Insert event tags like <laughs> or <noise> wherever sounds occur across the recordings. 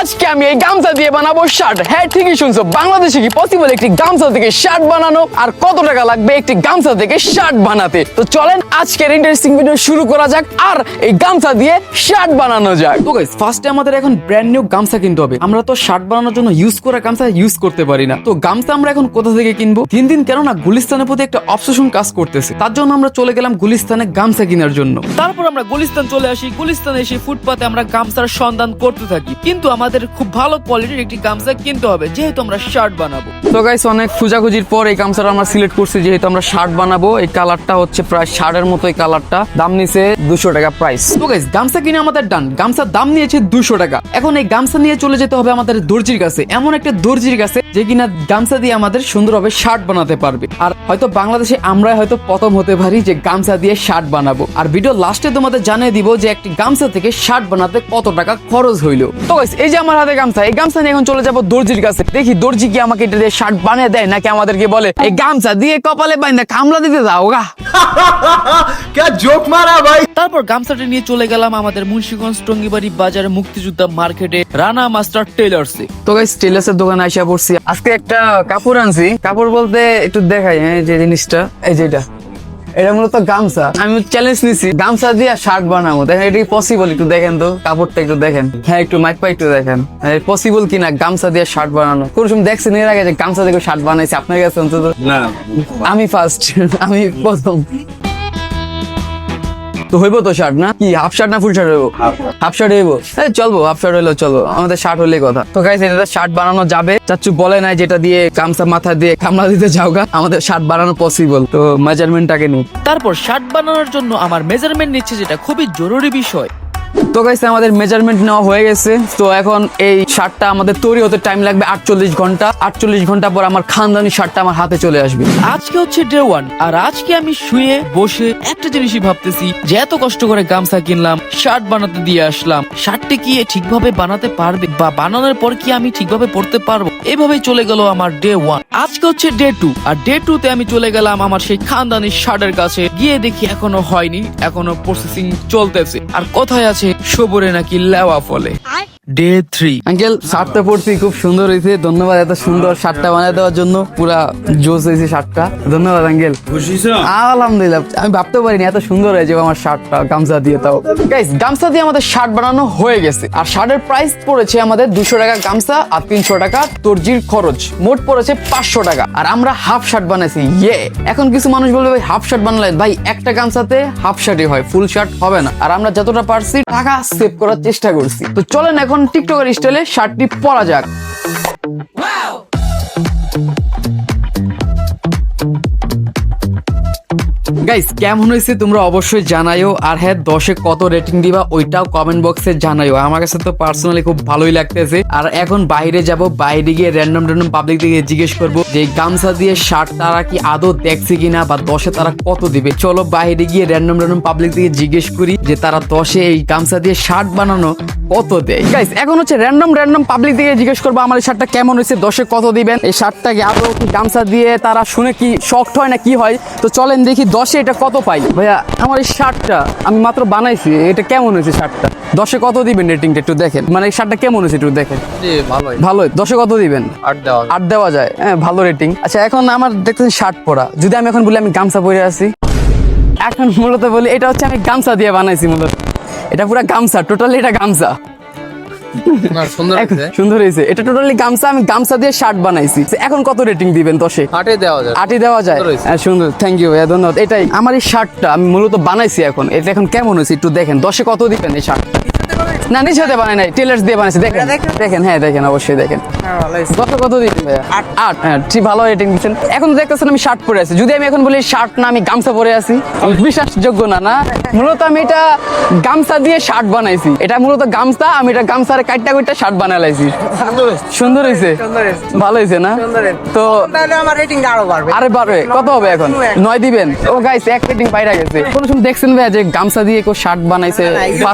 আজকে আমি এই গামছা দিয়ে বানাবো শার্ট হ্যাঁ ঠিকই শুনছো। বাংলাদেশে কি পসিবল একটি গামছা থেকে শার্ট বানানো? আর কত টাকা লাগবে একটি গামছা থেকে শার্ট বানাতে? তো চলেন আজকের ইন্টারেস্টিং ভিডিও শুরু করা যাক আর এই গামছা দিয়ে শার্ট বানানো যাক। তো গাইস ফার্স্টে আমাদের এখন ব্র্যান্ড নিউ গামছা কিনতে হবে। আমরা তো শার্ট বানানোর জন্য ইউজ করা গামছা ইউজ করতে পারি না। তো গামছা আমরা এখন কোথা থেকে কিনবো? দিন দিন কেননা গুলিস্তানের প্রতি একটা অবসেশন কাজ করতেছে। তার জন্য আমরা চলে গেলাম গুলিস্তানে গামছা কেনার জন্য। তারপর আমরা গুলিস্তান চলে আসি। গুলিস্তানে এসে ফুটপাতে আমরা গামছার সন্ধান করতে থাকি। কিন্তু আমাদের খুব ভালো কোয়ালিটির একটি গামছা কিনতে হবে যেহেতু আমরা শার্ট বানাবো। তো গাইস অনেক খোঁজাখুঁজির পর এই গামছাটা আমরা সিলেক্ট করছি যেহেতু আমরা শার্ট বানাবো এই কালারটা হচ্ছে প্রায় শার্টের মতো এই কালারটা দাম নিছে দুশো টাকা প্রাইস তো গাইস গামছা কিনে আমাদের ডান গামছার দাম নিয়েছে দুশো টাকা। এখন এই গামছা নিয়ে চলে যেতে হবে আমাদের দর্জির কাছে। এমন একটা দর্জির কাছে যে কিনা গামছা দিয়ে আমাদের সুন্দরভাবে শার্ট বানাতে পারবে। আর হয়তো বাংলাদেশে আমরাই হয়তো প্রথম হতে পারি যে গামছা দিয়ে শার্ট বানাবো। আর ভিডিও লাস্টে তোমাদের জানিয়ে দিব যে একটি গামছা থেকে শার্ট বানাতে কত টাকা খরচ হইল। তো guys, এই যে আমার হাতে গামছা? এই গামছা নিয়ে এখন চলে যাব দর্জির কাছে। দেখি দর্জি কি আমাকে এটা দিয়ে শার্ট বানিয়ে দেয় নাকি আমাদেরকে বলে এই গামছা দিয়ে কপালে বাইন্দা কামলা দিতে যাও গা। <laughs> তারপর গামছাটা নিয়ে চলে গেলাম আমাদের মুন্সিগঞ্জ টঙ্গিবাড়ি বাজার মুক্তিযোদ্ধা মার্কেটে রানা মাস্টার টেলার্সে তো গাইস দোকানে আসা পড়ছি। আজকে একটা কাপড় আনছি। কাপড় বলতে একটু দেখাই হ্যাঁ যে জিনিসটা এই যেটা এটা মূলত গামছা। আমি চ্যালেঞ্জ নিছি। গামছা দিয়ে শার্ট বানাবো। দেখেন এটা পসিবল একটু দেখেন তো কাপড়টা একটু দেখেন। হ্যাঁ একটু মাইক পাই একটু দেখেন। পসিবল কিনা? গামছা দিয়ে শার্ট বানানো। কোন সময় দেখছেন এর আগে যে গামছা দিয়ে শার্ট বানাইছে? আপনার কাছে অন্তত না। আমি ফার্স্ট আমি প্রথম। তো হইব তো শার্ট না? কি হাফ শার্ট না ফুল শার্ট হইব? Half shirt. হইব? হ্যাঁ চলবো হাফ শার্ট হইলেও চলবো। আমাদের শার্ট হইলে কথা। তো গাইস এটা শার্ট বানানো যাবে। চাচ্চু বলে নাই যেটা দিয়ে কামসা মাথা দিয়ে কামলা দিতে যাওগা। আমাদের শার্ট বানানো পসিবল তো মেজারমেন্টটাকে নিই তারপর শার্ট বানানোর জন্য আমার মেজারমেন্ট নিচ্ছে যেটা খুবই জরুরি বিষয়। তো গাইস আমাদের মেজারমেন্ট নেওয়া হয়ে গেছে। তো এখন এই শার্টটা আমাদের তৈরি হতে টাইম লাগবে আটচল্লিশ ঘণ্টা। আটচল্লিশ ঘণ্টা পর আমার খানদানি শার্টটা আমার হাতে চলে আসবে। আজকে হচ্ছে ডে ওয়ান আর আজকে আমি শুয়ে বসে একটা জিনিসই ভাবতেছি যে এত কষ্ট করে গামছা কিনলাম, শার্ট বানাতে দিয়ে আসলাম। শার্টটি কি ঠিকভাবে বানাতে পারবে বা বানানোর পর কি আমি ঠিকভাবে পড়তে পারব? এভাবেই চলে গেল আমার ডে ওয়ান আজকে হচ্ছে ডে টু আর ডে টু তে আমি চলে গেলাম আমার সেই খানদানি শার্টের কাছে। গিয়ে দেখি এখনও হয়নি, এখনও প্রসেসিং চলতেছে। আর কোথায় আছে সবরে নাকি লেওয়া ফলে। ডে থ্রি আঙ্কেল শার্টটা পড়ছি খুব সুন্দর হয়েছে। ধন্যবাদ এত সুন্দর শার্টটা বানিয়ে দেওয়ার জন্য। পুরো জোস হয়েছে শার্টটা। ধন্যবাদ আঙ্কেল। আলহামদুলিল্লাহ। আমি ভাবতে পারিনি এত সুন্দর হয়েছে আমার শার্টটা গামছা দিয়ে তাও। গাইস গামছা দিয়ে আমাদের শার্ট বানানো হয়ে গেছে। আর শার্টের প্রাইস পড়েছে আমাদের দুশো টাকা গামছা আর তিনশো টাকা তর্জির খরচ। মোট পড়েছে পাঁচশো টাকা। আর আমরা হাফ শার্ট বানাইছি ইয়ে এখন কিছু মানুষ বলবে ভাই হাফ শার্ট বানালেন ভাই একটা গামছাতে হাফ শার্টই হয় ফুল শার্ট হবে না। আর আমরা যতটা পারছি টাকা সেভ করার চেষ্টা করছি। তো চলেন এখন টিকটকের স্টাইলে শার্টটি পরা যাক। গাইস কেমন হয়েছে তোমরা অবশ্যই জানাইও। আর হ্যাঁ দশে কত রেটিং দিবা ওইটাও কমেন্ট বক্সে জানাইও। আমার কাছে তো পার্সোনালি খুব ভালোই লাগতেছে। আর এখন বাইরে যাব, বাইরে গিয়ে র্যান্ডম র্যান্ডম পাবলিক দিকে জিজ্ঞেস করব যে গামছা দিয়ে শার্ট তারা কি আদৌ দেখছে কিনা বা দশে তারা কত দিবে? চলো বাইরে গিয়ে র্যান্ডম র্যান্ডম পাবলিক দিকে জিজ্ঞেস করি যে তারা দশে এই গামছা দিয়ে শার্ট বানানো কত দেয়? গাইস এখন হচ্ছে র্যান্ডম র্যান্ডম পাবলিক দিকে জিজ্ঞেস করব আমার এই শার্টটা কেমন হয়েছে দশে কত দিবেন? এই শার্টটাকে আরও কি গামছা দিয়ে তারা শুনে কি শক্ট হয় না কি হয়? তো চলেন দেখি দশে এটা কত পাই? ভাইয়া আমার এই শার্টটা আমি মাত্র বানাইছি এটা কেমন হয়েছে শার্টটা? দশে কত দিবেন রেটিংটা একটু দেখেন? মানে এই শার্টটা কেমন হয়েছে একটু দেখেন। ভালোই। ভালোই? দশে কত দিবেন? আট দেওয়া আট দেওয়া যায়। হ্যাঁ ভালো রেটিং আচ্ছা এখন আমার দেখতেছেন শার্ট পরা। যদি আমি এখন বলি আমি গামছা পরে আছি। এখন মূলত বলি এটা হচ্ছে আমি গামছা দিয়ে বানাইছি মূলত। এটা পুরো গামছা টোটালি এটা গামছা। সুন্দর এখন হয়েছে। এটা টোটালি গামছা আমি গামছা দিয়ে শার্ট বানাইছি। এখন কত রেটিং দিবেন দশে? আটে দেওয়া যায়। আটি দেওয়া যায়? সুন্দর হয়েছে। হ্যাঁ, সুন্দর। থ্যাংক ইউ ধন্যবাদ। এটাই আমার এই শার্টটা আমি মূলত বানাইছি এখন। এটা এখন কেমন হয়েছে একটু দেখেন। দশে কত দিবেন এই শার্ট না নিজ হাতে বানাই নাই টেলার্স দিয়ে বানাইছি। দেখেন দেখেন। হ্যাঁ দেখেন অবশ্যই দেখেন। দশে কত দিচ্ছেন ভাইয়া? আট। হ্যাঁ ঠিক ভালো রেটিং দিচ্ছেন। এখন দেখতেছেন আমি শার্ট পরে আছি। যদি আমি এখন বলি শার্ট না আমি গামছা পরে আছি। বিশ্বাসযোগ্য না না? মূলত আমি এটা গামছা দিয়ে শার্ট বানাইছি। এটা মূলত গামছা আমি এটা গামছারে কাটটা কাটটা শার্ট বানাইছি সুন্দর হয়েছে। ভালো হয়েছে না? তো তাহলে আমার রেটিং আরও বাড়বে। আরে কত হবে এখন? নয় দিবেন? ও গাইস এক রেটিং বাইরে গেছে। কোন সময় দেখছেন ভাই যে গামছা দিয়ে কেউ শার্ট বানাইছে?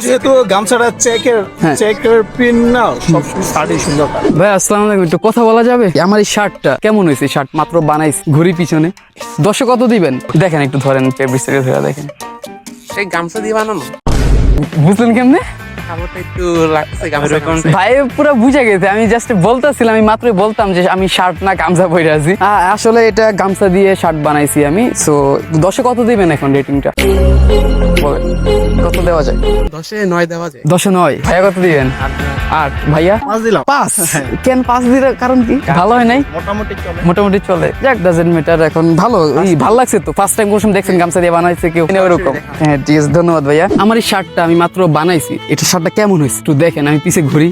যেহেতু গামছাটা চেকের হ্যাঁ। চেকের পিন না সব শাড়ি সুন্দর। ভাই আসসালামু আলাইকুম। একটু কথা বলা যাবে? আমার এই শার্টটা কেমন হয়েছে? শার্ট মাত্র বানাইছি ঘুরি পিছনে। দশে কত দিবেন? দেখেন একটু ধরেন পেপার ধরে দেখেন। সেই গামছা দিয়ে বানানো? বুঝলেন কেমনে? কাপড়টা একটু লাগছে ভাই পুরো বুঝে গেছে। আমি জাস্ট বলতেছিলাম আমি মাত্রই বলতাম যে আমি শার্ট না গামছা পরে আছি। আসলে এটা গামছা দিয়ে শার্ট বানাইছি আমি সো দশে কত দিবেন এখন রেটিংটা বলেন কত দেওয়া যায়? দশে নয় দেওয়া যায়। দশে নয়। ভাইয়া কত দিবেন? আট ভাইয়া? পাঁচ দিলাম। পাঁচ? কেন পাঁচ দিলে কারণ কি? ভালো হয় নাই? মোটামুটি চলে। মোটামুটি চলে। যাক ডাজেন্ট ম্যাটার এখন ভালো। ভালো লাগছে তো। ফার্স্ট টাইম কোন দেখছেন গামছা দিয়ে বানাইছে কেউ? ওরকম হ্যাঁ ঠিক আছে ধন্যবাদ ভাইয়া। আমার এই শার্টটা আমি মাত্র বানাইছি। এটা শার্টটা কেমন হয়েছে? একটু দেখেন আমি পিছিয়ে ঘুরি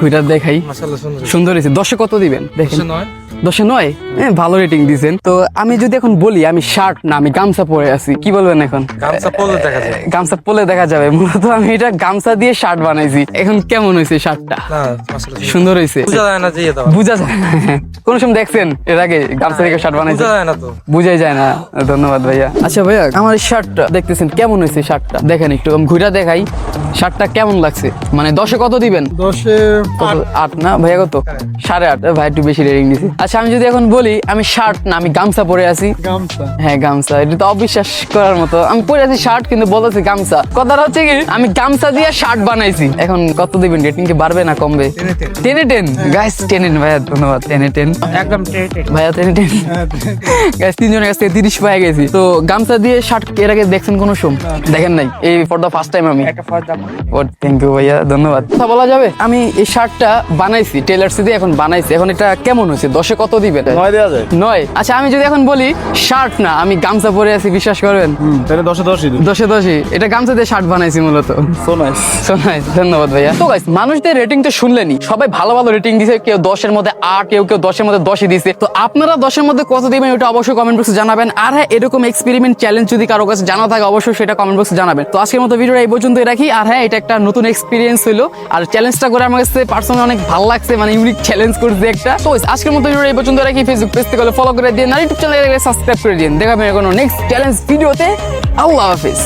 ঘুরে দেখাই। সুন্দর সুন্দর হয়েছে। দশে কত দিবেন দেখেন। দশে নয়? হ্যাঁ ভালো রেটিং দিয়েছেন তো আমি যদি এখন বলি আমি শার্ট না আমি গামছা পরে আছি কি বলবেন এখন? গামছা পরলে দেখা যায় গামছা পলে দেখা যাবে মূলত আমি এটা গামছা দিয়ে শার্ট বানাইছি। এখন কেমন হয়েছে শার্টটা সুন্দর হয়েছে। বোঝা যায় না যে এটা বুঝা যায় না। কোন সময় দেখছেন এর আগে গামছা থেকে শার্ট বানাইছে। বোঝা যায় না তো। বুঝাই যায় না। ধন্যবাদ ভাইয়া। আচ্ছা ভাইয়া আমার এই শার্টটা দেখতেছেন কেমন হয়েছে শার্টটা দেখেন একটু আমি ঘুরা দেখাই। শার্টটা কেমন লাগছে? মানে দশে কত দিবেন? দশে? আট। না? ভাইয়া কত? সাড়ে আট। ভাই একটু বেশি রেটিং দিছি। আচ্ছা আমি যদি এখন বলি আমি শার্ট না আমি গামছা পরে আছি। গামছা? হ্যাঁ গামছা। এটা তো অবিশ্বাস করার মতো। আমি পরে আছি শার্ট কিন্তু বলতেছি গামছা। কথাটা হচ্ছে কি আমি গামছা দিয়ে শার্ট বানাইছি। এখন কত দিবেন? রেটিং কি বাড়বে না কমবে? টেনে টেন। গাইস টেনে। ভাইয়া ধন্যবাদ। টেনে টেন। একদম ভাইয়া টেনে টেন। গাইস তিনজনের কাছ থেকে তিরিশ পায়ে গেছি। তো গামছা দিয়ে শার্ট এর আগে দেখছেন কোনো সোম দেখেন নাই? এই ফর দ্য ফার্স্ট টাইম আমি। ও থ্যাংক ইউ ভাইয়া ধন্যবাদ। কথা বলা যাবে? আমি এই শার্টটা বানাইছি টেলার্স দিয়ে এখন বানাইছি। এখন এটা কেমন হয়েছে? দশে কত দিবে নয় দেওয়া যায়। নয়? আচ্ছা আমি যদি এখন বলি শার্ট না আমি গামছা পরে আছি বিশ্বাস করবেন? তাহলে দশে দশই দশে দশই। এটা গামছা দিয়ে শার্ট বানাইছি মূলত। ধন্যবাদ ভাইয়া। তো গাইস মানুষদের রেটিং তো শুনলেনি সবাই ভালো ভালো রেটিং দিছে কেউ দশের মধ্যে আট কেউ কেউ দশের মধ্যে দশই দিছে। তো আপনারা দশের মধ্যে কত দিবেন ওটা অবশ্যই কমেন্ট বক্সে জানাবেন। আর হ্যাঁ এরকম এক্সপেরিমেন্ট চ্যালেঞ্জ যদি কারও কাছে জানা থাকে অবশ্যই সেটা কমেন্ট বক্সে জানাবেন। তো আজকের মতো ভিডিওটা এই পর্যন্তই রাখি। আর হ্যাঁ এটা একটা নতুন এক্সপিরিয়েন্স হলো আর চ্যালেঞ্জটা করে আমার কাছে পার্সোনালি অনেক ভালো লাগছে মানে ইউনিক চ্যালেঞ্জ করছে একটা। তো আজকের মতো ভিডিওটা এই পর্যন্ত রাখি। ফেসবুক পেজ থেকে ফলো করে দিন। আর ইউটিউব চ্যানেলে সাবস্ক্রাইব করে দিন। দেখাবেন কোনো নেক্সট চ্যালেঞ্জ ভিডিওতে আল্লাহ হাফিজ।